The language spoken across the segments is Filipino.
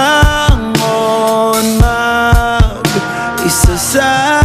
bangon mag-isa sa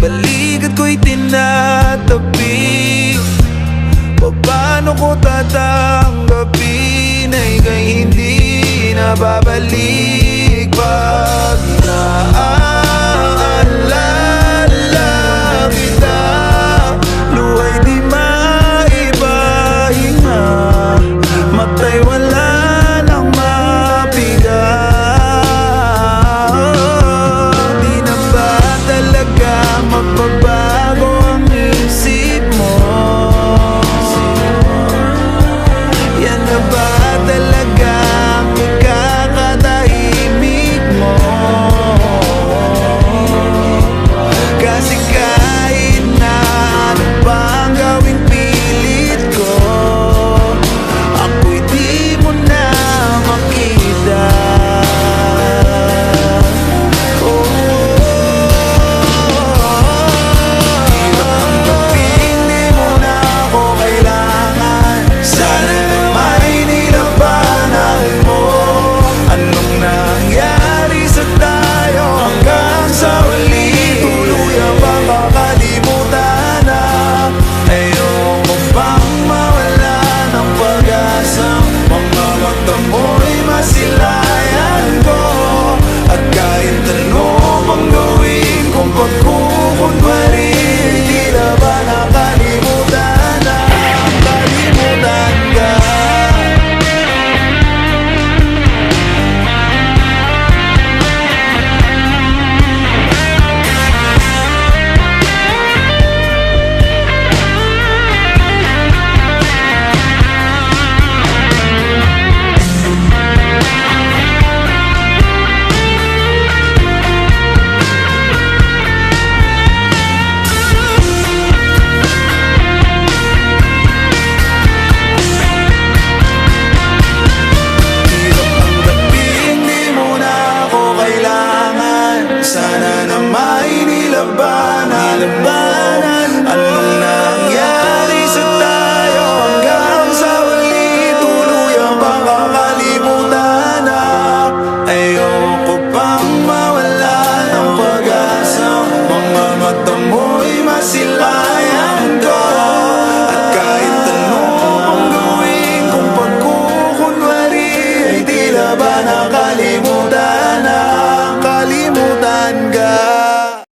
balikat ko'y tinatabi. Paano ko tatanggapin ay kay hindi nababalik?